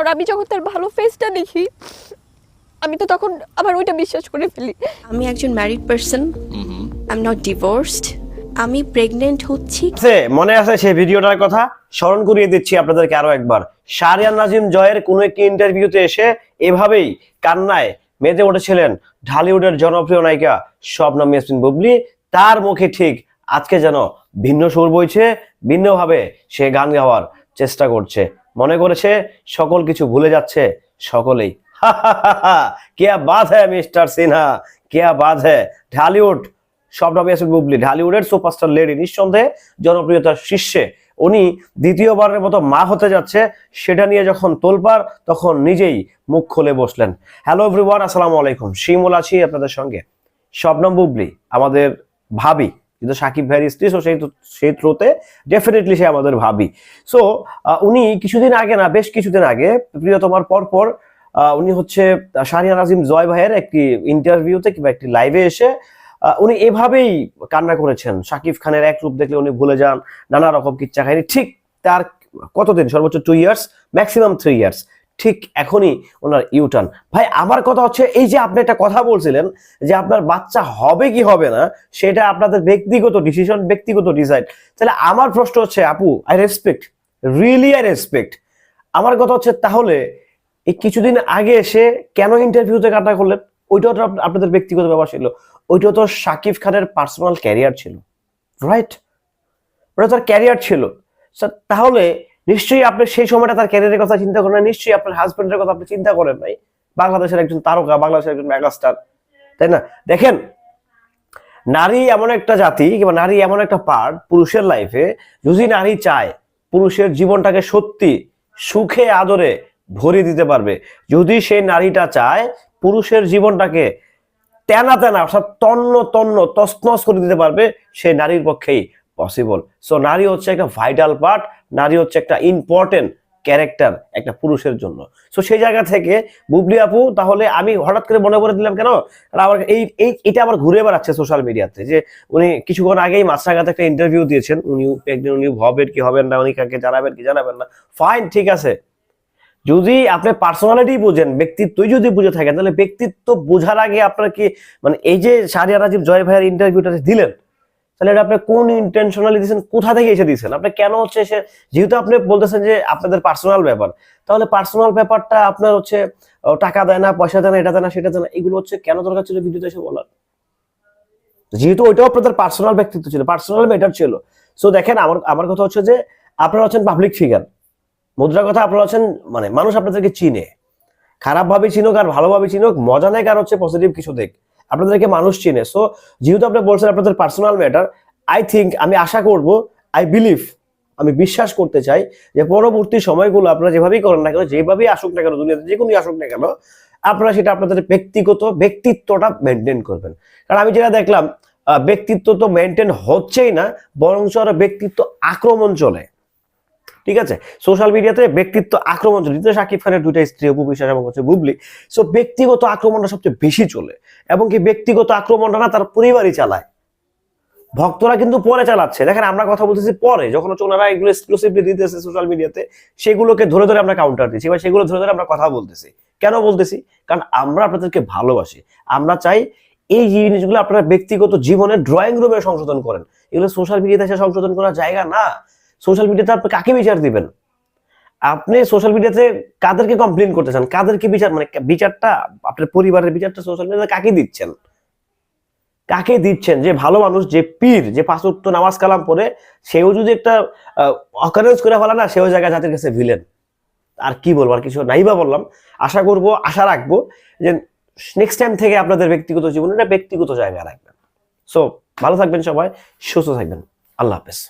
আর আমি যখন তার ভালো ফেসটা দেখি আমি তো তখন আবার ওইটা বিশ্বাস করে ফেলি। আমি একজন married person I am not divorced আমি প্রেগনেন্ট হচ্ছি। মনে আছে সেই ভিডিওটার কথা? স্মরণ করিয়ে দিচ্ছি আপনাদেরকে আরও একবার। শারিয়ান নাজিম জয়ের কোনো একটি ইন্টারভিউতে এসে এভাবেই কান্নায় মেতে উঠেছিলেন ঢালিউডের জনপ্রিয় নায়িকা শবনম ইয়াসমিন বুবলি। তার মুখে ঠিক আজকে যেন ভিন্ন সুর বইছে ভিন্নভাবে সে গান গাওয়ার চেষ্টা করছে। মনে করেছে সকল কিছু ভুলে যাচ্ছে সকলেই क्या बात है মিস্টার সিনহা क्या बात है ঢালিউড শবনম ইয়াসমিন বুবলি ঢালিউডের সুপারস্টার লেডি নিঃসন্দেহে জনপ্রিয়তার শীর্ষে উনি দ্বিতীয়বারের মতো মা হতে যাচ্ছে সেটা নিয়ে যখন তোলপার তখন নিজেই মুখ খুলে বসলেন হ্যালো এভরিওয়ান আসসালামু আলাইকুম শিমুল আছি আপনাদের সঙ্গে শবনম বুবলি আমাদের ভাবি কিন্তু সাকিব ভাইয়ের স্ত্রী সো সেই সেই থ্রোতে ডেফিনেটলি সে আমাদের ভাবি। সো উনি কিছুদিন আগে না, বেশ কিছুদিন আগে প্রিয়তমার পর পর উনি হচ্ছে শারিয়া নাজিম জয় ভাইয়ের একটি ইন্টারভিউতে কিংবা একটি লাইভে এসে উনি এভাবেই কান্না করেছেন। শাকিব খানের এক রূপ দেখলে উনি ভুলে যান, নানা রকম কিচ্ছা কাহিনী ঠিক তার কতদিন? সর্বোচ্চ two years maximum three years ঠিক এখনই ওনার ইউটার্ন ভাই, আমার কথা হচ্ছে, এই যে আপনি একটা কথা বলছিলেন যে আপনার বাচ্চা হবে কি হবে না, সেটা আপনাদের ব্যক্তিগত ডিসিশন ব্যক্তিগত ডিসাইড তাহলে আমার প্রশ্ন হচ্ছে, আপু I respect really I respect আমার কথা হচ্ছে, তাহলে এই কিছুদিন আগে এসে কেন ইন্টারভিউতে কাটা করলেন? ওইটাও তো আপনাদের ব্যক্তিগত ব্যাপার ছিল। ওইটাও তো শাকিব খানের পার্সোনাল ক্যারিয়ার ছিল। রাইট ওটা তার ক্যারিয়ার ছিল। তাহলে নিশ্চয়ই আপনি সেই সময়টা তার ক্যারিয়ারের কথা চিন্তা করেন নিশ্চয়ই আপনার হাজব্যান্ডের কথা আপনি চিন্তা করেন নাই। বাংলাদেশের একজন তারকা, বাংলাদেশের একজন মেগাস্টার তাই না? দেখেন, নারী এমন একটা জাতি কিংবা নারী এমন একটা পার্ট পুরুষের লাইফে যদি নারী চায়, পুরুষের জীবনটাকে সত্যি সুখে, আদরে ভরিয়ে দিতে পারবে। যদি সেই নারীটা চায়, পুরুষের জীবনটাকে তেনা তেনা, অর্থাৎ তন্ন তন্ন তসনস করে দিতে পারবে সেই নারীর পক্ষেই পসিবল সো নারী হচ্ছে একটা ভাইটাল পার্ট নারী হচ্ছে একটা ইম্পর্টেন্ট ক্যারেক্টার একটা পুরুষের জন্য। সো সেই জায়গা থেকে, বুবলি আপু, তাহলে আমি হঠাৎ করে মনে করে দিলাম, কেন? আমার এই এই, এটা আবার ঘুরে বেড়াচ্ছে সোশ্যাল মিডিয়াতে যে উনি কিছুক্ষণ আগেই মাছরাঘাতে একটা ইন্টারভিউ দিয়েছেন। উনি একদিন উনি হবেন কি হবেন না, উনি কাকে জানাবেন, কি জানাবেন না। ফাইন ঠিক আছে। যদি আপনি পার্সোনালিটি বুঝেন, ব্যক্তিত্বই যদি বুঝে থাকেন, তাহলে ব্যক্তিত্ব বোঝার আগে আপনার কি মানে এই যে সারিয়া রাজীব জয় ভাইয়ের ইন্টারভিউটা দিলেন তাহলে এটা আপনি কোন ইন্টেনশনালি দিয়েছেন, কোথা থেকে এসে দিয়েছেন? আপনি কেন হচ্ছে এসে, যেহেতু আপনি বলতেছেন যে আপনাদের পার্সোনাল ব্যাপার, তাহলে পার্সোনাল ব্যাপারটা আপনার হচ্ছে টাকা দেয় না, পয়সা দেয় না, এটা দেয় না, সেটা দেয় না, এগুলো হচ্ছে কেন দরকার ছিল ভিডিওতে এসে বলার? যেহেতু ওইটাও আপনাদের পার্সোনাল ব্যক্তিত্ব ছিল পার্সোনাল ম্যাটার ছিল। সো দেখেন, আমার আমার কথা হচ্ছে যে, আপনারা হচ্ছেন পাবলিক ফিগার মুদ্রা কথা আপনারা হচ্ছেন মানে মানুষ আপনাদেরকে চিনে। খারাপ ভাবে চিনুক আর ভালোভাবে চিনুক, মজা নেই আর হচ্ছে পজিটিভ কিছু দেখ। আপনাদেরকে মানুষ চিনে। সো যেহেতু আপনি বলছেন আপনাদের পার্সোনাল ম্যাটার আই থিঙ্ক আমি আশা করব আই বিলিভ আমি বিশ্বাস করতে চাই যে পরবর্তী সময়গুলো আপনারা যেভাবেই করেন না কেন, যেভাবেই আসুক না কেন, দুনিয়াতে যে কোনো আসুক না কেন, আপনারা সেটা আপনাদের ব্যক্তিগত ব্যক্তিত্বটা মেনটেন করবেন। কারণ আমি যেটা দেখলাম ব্যক্তিত্ব তো মেনটেন হচ্ছেই না বরং আরও ব্যক্তিত্ব আক্রমণ চলে। ঠিক আছে? সোশ্যাল মিডিয়াতে ব্যক্তিত্ব আক্রমণ চলে। যেহেতু শাকিব খানের দুইটা স্ত্রী, অপু বিশ্বাস এবং হচ্ছে বুবলি সো ব্যক্তিগত আক্রমণটা সবচেয়ে বেশি চলে। এবং কি ব্যক্তিগত আক্রমণটা না তার পরিবারই চালায়। ভক্তরা কিন্তু পরে চালাচ্ছে। দেখেন, আমরা কথা বলতেছি পরে। যখন হচ্ছে ওনারা এগুলো এক্সক্লুসিভলি দিতেছে সোশ্যাল মিডিয়াতে সেগুলোকে ধরে ধরে আমরা কাউন্টার দিচ্ছি। বা সেগুলো ধরে ধরে আমরা কথা বলতেছি। কেন বলতেছি? কারণ আমরা আপনাদেরকে ভালোবাসি। আমরা চাই এই জিনিসগুলো আপনারা ব্যক্তিগত জীবনে ড্রয়িং রুমে সংশোধন করেন। এগুলো সোশ্যাল মিডিয়াতে সংশোধন করার জায়গা না। সোশ্যাল মিডিয়াতে আপনি কাকে বিচার দিবেন? আপনি সোশ্যাল মিডিয়াতে কাদেরকে কমপ্লেন করতে চান? কাদেরকে বিচার? মানে বিচারটা, আপনার পরিবারের বিচারটা সোশ্যাল মিডিয়াতে কাকে দিচ্ছেন? কাকে দিচ্ছেন? যে ভালো মানুষ, যে পীর, যে পাঁচত্ব নামাজ কালাম পড়ে, সেও যদি একটা অকারেন্স করে ফেলা না, সেও জায়গায় জাতির কাছে ভিলেন আর কি বলব, আর কিছু নাই বা বললাম। আশা করব, আশা রাখব যে নেক্সট টাইম থেকে আপনাদের ব্যক্তিগত জীবনে ব্যক্তিগত জায়গায় রাখবেন। সো ভালো থাকবেন সবাই, সুস্থ থাকবেন। আল্লাহ হাফেজ।